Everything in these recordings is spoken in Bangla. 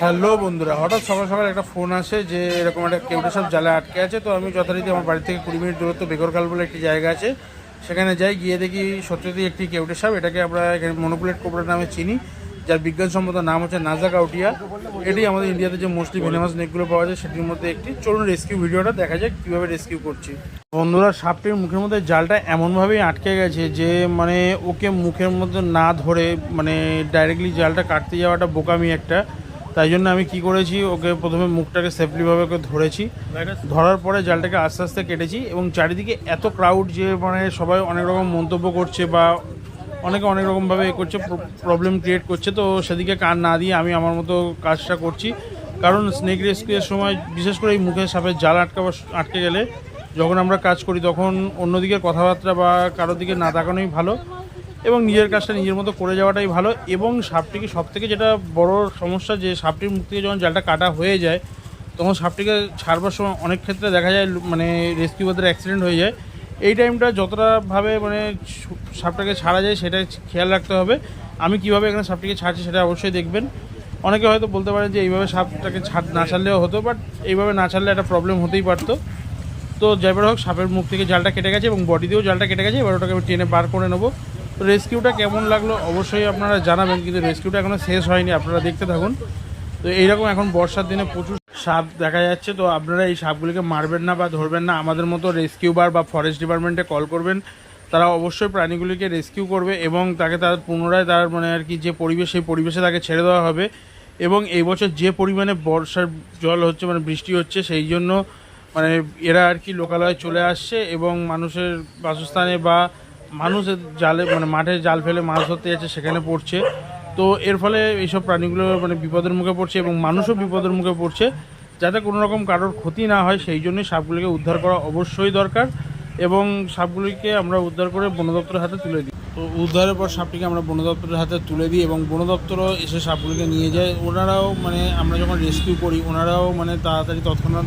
হ্যালো বন্ধুরা, হঠাৎ সকাল সকাল একটা ফোন আসে যে এরকম একটা কেউটা সব জালে আটকে আছে, তো আমি যথারীতি আমার বাড়ি থেকে কুড়ি মিনিট দূরত্ব বেগরকাল বলে একটি জায়গা আছে, সেখানে যাই, গিয়ে দেখি সত্যি একটি কেউটে সাপ, এটাকে আমরা এখানে মনোপুলেট কোবরা নামে চিনি, যার বিজ্ঞানসম্মত নাম হচ্ছে নাজা কাউটিয়া এটি আমাদের ইন্ডিয়াতে যে মোস্টলি ভেনামাস নেকগুলো পাওয়া যায়, সেটির মধ্যে একটি। চলুন রেস্কিউ ভিডিওটা দেখা যাক, কীভাবে রেস্কিউ করছি। বন্ধুরা, সাপটির মুখের মধ্যে জালটা এমনভাবেই আটকে গেছে যে মানে ওকে মুখের মধ্যে না ধরে মানে ডাইরেক্টলি জালটা কাটতে যাওয়াটা বোকামি একটা। তাই জন্য আমি কি করেছি ওকে প্রথমে মুখটাকে সেফলিভাবে ওকে ধরেছি। ধরার পরে জালটাকে আস্তে আস্তে কেটেছি এবং চারিদিকে এত ক্রাউড যে মানে সবাই অনেক রকম মন্তব্য করছে বা অনেকে অনেক রকমভাবে এ করছে প্রবলেম ক্রিয়েট করছে। তো সেদিকে কান না দিয়ে আমি আমার মতো কাজটা করছি। কারণ স্নেক রেস্কিউয়ের সময় বিশেষ করে এই মুখের সাপের জাল আটকাবার আটকে গেলে যখন আমরা কাজ করি তখন অন্যদিকে কথাবার্তা বা কারোর দিকে না তাকানোই ভালো। এবং নিজের কাজটা নিজের মতো করে যাওয়াটাই ভালো এবং সাপটিকে সব থেকে যেটা বড় সমস্যা যে সাপটির মুখ থেকে যখন জালটা কাটা হয়ে যায়, তখন সাপটিকে ছাড়বার সময় অনেক ক্ষেত্রে দেখা যায় মানে রেস্কিউবাদের অ্যাক্সিডেন্ট হয়ে যায়। এই টাইমটা যতটাভাবে মানে সাপটাকে ছাড়া যায় সেটা খেয়াল রাখতে হবে। আমি কীভাবে এখানে সাপটিকে ছাড়ছি সেটা অবশ্যই দেখবেন। অনেকে হয়তো বলতে পারেন যে এইভাবে সাপটাকে ছাড় না ছাড়লেও হতো বাট এইভাবে না ছাড়লে একটা প্রবলেম হতেই পারতো। তো যাইবার হোক, সাপের মুখ থেকে জালটা কেটে গেছে এবং বডি দিয়েও জালটা কেটে গেছে, এবার ওটাকে আমি টেনে বার করে নেব। তো রেস্কিউটা কেমন লাগল অবশ্যই আপনারা জানাবেন, কিন্তু রেস্কিউটা এখনও শেষ হয়নি, আপনারা দেখতে থাকুন। তো এইরকম এখন বর্ষার দিনে প্রচুর সাপ দেখা যাচ্ছে, তো আপনারা এই সাপগুলিকে মারবেন না বা ধরবেন না, আমাদের মতো রেস্কিউবার বা ফরেস্ট ডিপার্টমেন্টে কল করবেন। তারা অবশ্যই প্রাণীগুলিকে রেস্কিউ করবে এবং তাকে তার পুনরায় তার মানে আর কি যে পরিবেশ, সেই পরিবেশে তাকে ছেড়ে দেওয়া হবে। এবং এই বছর যে পরিমাণে বর্ষার জল হচ্ছে মানে বৃষ্টি হচ্ছে, সেই জন্য মানে এরা আর কি লোকালয়ে চলে আসছে এবং মানুষের বাসস্থানে বা মানুষের জালে মানে মাঠে জাল ফেলে মাছ ধরতে যাচ্ছে, সেখানে পড়ছে। তো এর ফলে এইসব প্রাণীগুলো মানে বিপদের মুখে পড়ছে এবং মানুষও বিপদের মুখে পড়ছে। যাতে কোনো রকম কারোর ক্ষতি না হয়, সেই জন্যই সাপগুলিকে উদ্ধার করা অবশ্যই দরকার এবং সাপগুলিকে আমরা উদ্ধার করে বন দপ্তরের হাতে তুলে দিই। তো উদ্ধারের পর সাপটিকে আমরা বন দপ্তরের হাতে তুলে দিই এবং বন দপ্তরও এসে সাপগুলিকে নিয়ে যায়। ওনারাও মানে আমরা যখন রেস্কিউ করি, ওনারাও মানে তাড়াতাড়ি তৎক্ষণাৎ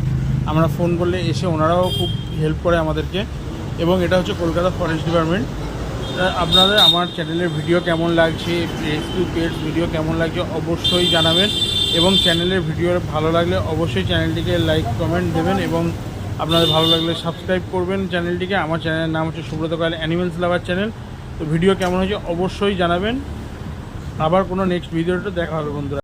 আমরা ফোন করলে এসে ওনারাও খুব হেল্প করে আমাদেরকে। এবং এটা হচ্ছে কলকাতা ফরেস্ট ডিপার্টমেন্ট আপনাদের আমার চ্যানেলের ভিডিও কেমন লাগছে রেস্কিউ পেটস ভিডিও কেমন লাগছে অবশ্যই জানাবেন এবং চ্যানেলের ভিডিও ভালো লাগলে অবশ্যই চ্যানেলটিকে লাইক কমেন্ট দেবেন এবং আপনাদের ভালো লাগলে সাবস্ক্রাইব করবেন চ্যানেলটিকে আমার চ্যানেলের নাম হচ্ছে Subrata Kayal animals lover channel তো ভিডিও কেমন হয়েছে অবশ্যই জানাবেন। আবার কোনো নেক্সট ভিডিওটা দেখা হবে বন্ধুরা।